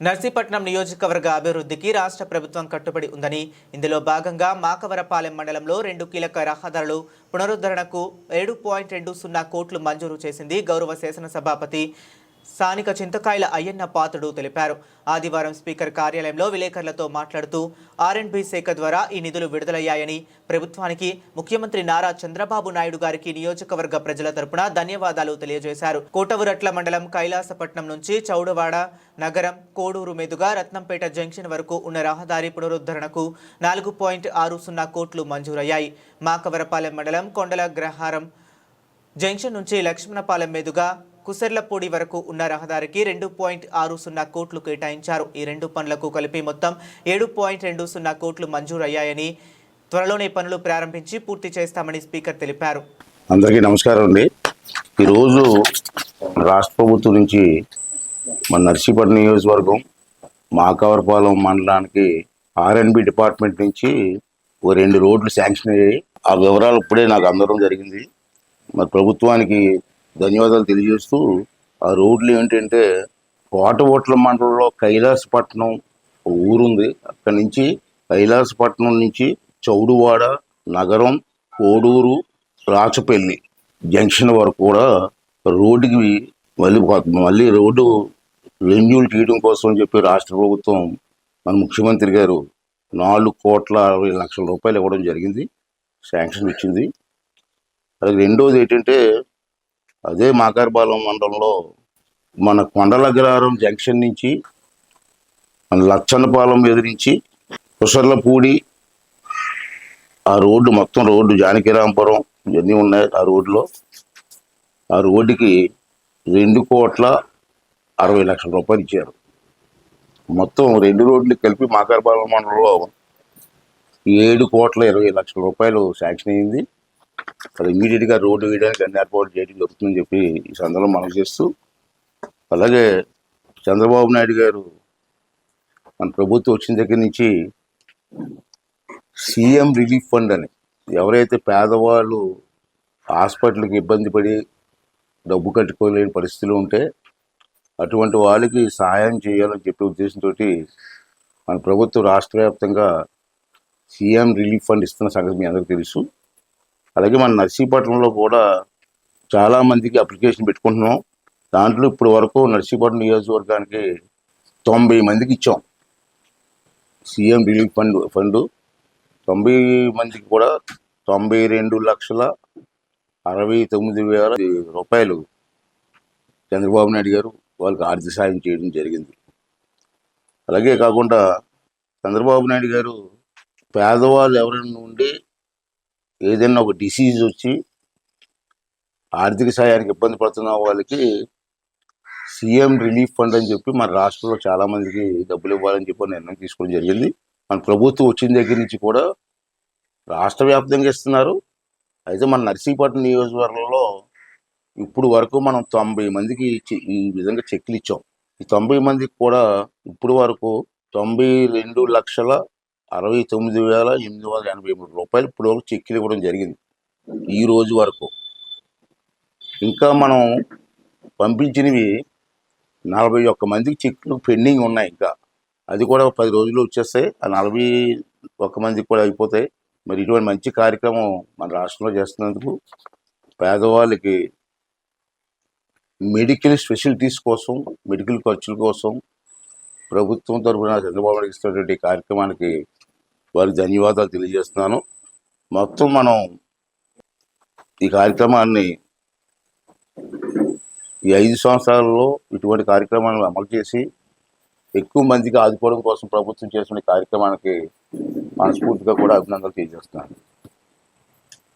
నర్సీపట్నం నియోజకవర్గ అభివృద్ధికి రాష్ట్ర ప్రభుత్వం కట్టుబడి ఉందని ఇందులో భాగంగా మాకవరపాలెం మండలంలో రెండు కీలక రహదారులు పునరుద్ధరణకు ఏడు పాయింట్ రెండు సున్నా కోట్లు మంజూరు చేసింది గౌరవ శాసనసభాపతి స్థానిక చింతకాయల అయ్యన్న పాత్రుడు తెలిపారు. ఆదివారం స్పీకర్ కార్యాలయంలో విలేకరులతో మాట్లాడుతూ ఆర్ఎండ్బి శాఖ ద్వారా ఈ నిధులు విడుదలయ్యాయని ప్రభుత్వానికి ముఖ్యమంత్రి నారా చంద్రబాబు నాయుడు గారికి నియోజకవర్గ ప్రజల తరపున ధన్యవాదాలు తెలియజేశారు. కోటవురట్ల మండలం కైలాసపట్నం నుంచి చౌడవాడ నగరం కోడూరు మీదుగా రత్నంపేట జంక్షన్ వరకు ఉన్న రహదారి పునరుద్ధరణకు నాలుగు పాయింట్ ఆరు సున్నా కోట్లు మంజూరయ్యాయి. మాకవరపాలెం మండలం కొండల గ్రహారం జంక్షన్ నుంచి లక్ష్మణపాలెం మీదుగా కుసర్లపూడి వరకు ఉన్న రహదారికి రెండు పాయింట్ ఆరు సున్నా కోట్లు కేటాయించారు. ఈ రెండు పనులకు కలిపి మొత్తం ఏడు పాయింట్ రెండు సున్నా కోట్లు మంజూరయ్యాయని త్వరలోనే పనులు ప్రారంభించి పూర్తి చేస్తామని స్పీకర్ తెలిపారు. అందరికీ నమస్కారం అండి. ఈరోజు రాష్ట్ర ప్రభుత్వం నుంచి మన నర్సీపట్నం నియోజకవర్గం మాకవరపాలెం మండలానికి ఆర్ఎన్బి డిపార్ట్మెంట్ నుంచి ఓ రెండు రోడ్లు శాంక్షన్ అయ్యాయి. ఆ వివరాలు ఇప్పుడే నాకు అందడం జరిగింది. మరి ప్రభుత్వానికి ధన్యవాదాలు తెలియజేస్తూ ఆ రోడ్లు ఏంటంటే కోటఓట్ల మండలంలో కైలాసపట్నం ఊరుంది. అక్కడి నుంచి కైలాసపట్నం నుంచి చౌడువాడ నగరం కోడూరు రాచపల్లి జంక్షన్ వరకు కూడా రోడ్డుకి మళ్ళీ మళ్ళీ రోడ్డు రెన్యూల్ చేయడం కోసం చెప్పి రాష్ట్ర ప్రభుత్వం మన ముఖ్యమంత్రి గారు నాలుగు కోట్ల అరవై లక్షల రూపాయలు ఇవ్వడం జరిగింది శాంక్షన్ ఇచ్చింది. అలాగే రెండోది ఏంటంటే అదే మాకారపాలెం మండలంలో మన కొండలగ్రహారం జంక్షన్ నుంచి మన లచ్చన్నపాలెం ఎదిరించి కుసర్లపూడి ఆ రోడ్డు మొత్తం రోడ్డు జానకిరాంపురం ఇవన్నీ ఉన్నాయి ఆ రోడ్లో ఆ రోడ్డుకి రెండు కోట్ల అరవై లక్షల రూపాయలు ఇచ్చారు. మొత్తం రెండు రోడ్లు కలిపి మాకారపాలెం మండలంలో ఏడు కోట్ల ఇరవై లక్షల రూపాయలు శాంక్షన్ అయింది. అది ఇమీడియట్గా రోడ్డు వేయడానికి అన్ని ఏర్పాటు చేయడం జరుగుతుందని చెప్పి ఈ సందర్భంలో మనం చేస్తూ అలాగే చంద్రబాబు నాయుడు గారు మన ప్రభుత్వం వచ్చిన దగ్గర నుంచి సీఎం రిలీఫ్ ఫండ్ అని ఎవరైతే పేదవాళ్ళు హాస్పిటల్కి ఇబ్బంది పడి డబ్బు కట్టుకోలేని పరిస్థితులు ఉంటే అటువంటి వాళ్ళకి సహాయం చేయాలని చెప్పే ఉద్దేశంతో మన ప్రభుత్వం రాష్ట్ర వ్యాప్తంగా సీఎం రిలీఫ్ ఫండ్ ఇస్తున్న సంగతి మీ అందరికీ తెలుసు. అలాగే మన నర్సీపట్నంలో కూడా చాలా మందికి అప్లికేషన్ పెట్టుకుంటున్నాం. దాంట్లో ఇప్పుడు వరకు నర్సీపట్నం నియోజకవర్గానికి తొంభై మందికి ఇచ్చాం. CM relief fund fund. తొంభై మందికి కూడా తొంభై రెండు లక్షల అరవై తొమ్మిది వేల రూపాయలు చంద్రబాబు నాయుడు గారు వాళ్ళకి ఆర్థిక సాయం చేయడం జరిగింది. అలాగే కాకుండా చంద్రబాబు నాయుడు గారు పేదవాళ్ళు ఎవరైనా ఉండి ఏదైనా ఒక డిసీజ్ వచ్చి ఆర్థిక సాయానికి ఇబ్బంది పడుతున్న వాళ్ళకి సీఎం రిలీఫ్ ఫండ్ అని చెప్పి మన రాష్ట్రంలో చాలామందికి డబ్బులు ఇవ్వాలని చెప్పి నిర్ణయం తీసుకోవడం జరిగింది. మన ప్రభుత్వం వచ్చిన దగ్గర నుంచి కూడా రాష్ట్ర వ్యాప్తంగా ఇస్తున్నారు. అయితే మన నర్సీపట్నం నియోజకవర్గంలో ఇప్పుడు వరకు మనం తొంభై మందికి ఈ విధంగా చెక్లు ఇచ్చాం. ఈ తొంభై మందికి కూడా ఇప్పుడు వరకు తొంభై రెండు లక్షల అరవై తొమ్మిది వేల ఎనిమిది వందల ఎనభై మూడు రూపాయలు ఇప్పుడు వరకు చెక్కులు ఇవ్వడం జరిగింది. ఈ రోజు వరకు. ఇంకా మనం పంపించినవి నలభై ఒక్క మందికి చెక్లు పెండింగ్ ఉన్నాయి ఇంకా. అది కూడా ఒక పది రోజులు వచ్చేస్తాయి. ఆ నలభై ఒక్క మందికి కూడా అయిపోతాయి. మరి ఇటువంటి మంచి కార్యక్రమం మన రాష్ట్రంలో చేస్తున్నందుకు పేదవాళ్ళకి మెడికల్ స్పెషలిటీస్ కోసం మెడికల్ ఖర్చుల కోసం ప్రభుత్వం తరఫున చంద్రబాబు నాయుడు ఇస్తున్నటువంటి కార్యక్రమానికి వారికి ధన్యవాదాలు తెలియజేస్తున్నాను. మొత్తం మనం ఈ కార్యక్రమాన్ని ఈ ఐదు సంవత్సరాలలో ఇటువంటి కార్యక్రమాలను అమలు చేసి ఎక్కువ మందికి ఆదుకోవడం కోసం ప్రభుత్వం చేసిన కార్యక్రమానికి మనస్ఫూర్తిగా కూడా అభినందనలు తెలియజేస్తున్నాను.